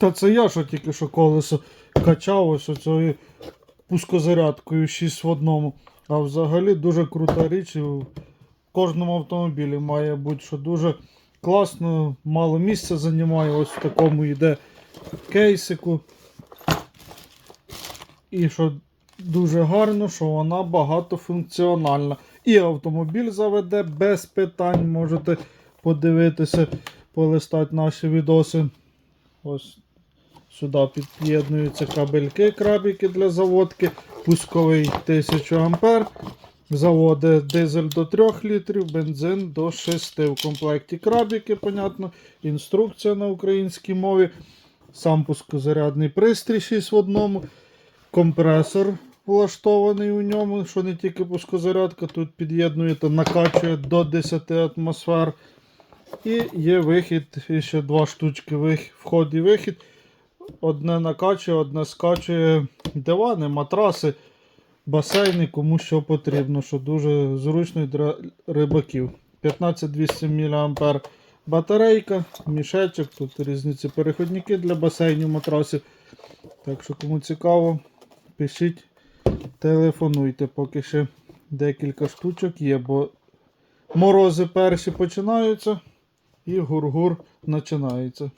Та це я що тільки що колесо качав ось оцею пускозарядкою 6 в одному. А взагалі дуже крута річ. В кожному автомобілі має бути, що дуже класно, мало місця займає. Ось в такому йде кейсику. І що дуже гарно, що вона багатофункціональна. І автомобіль заведе без питань. Можете подивитися, полистати наші відоси. Ось сюди під'єднуються кабельки, крабіки для заводки, пусковий 1000 А. Заводить дизель до 3 літрів, бензин до 6. В комплекті крабіки, понятно, інструкція на українській мові, сам пускозарядний пристрій 6 в одному, компресор влаштований у ньому, що не тільки пускозарядка, тут під'єднуєте, накачує до 10 атмосфер. І є вихід, і ще два штучки вход і вихід. Одне накачує, одне скачує дивани, матраси, басейни, кому що потрібно, що дуже зручно для рибаків. 15200 мА батарейка, мішечок, тут різниці переходники для басейнів, матрасів. Так що, кому цікаво, пишіть, телефонуйте, поки ще декілька штучок є, бо морози перші починаються і гур-гур починається.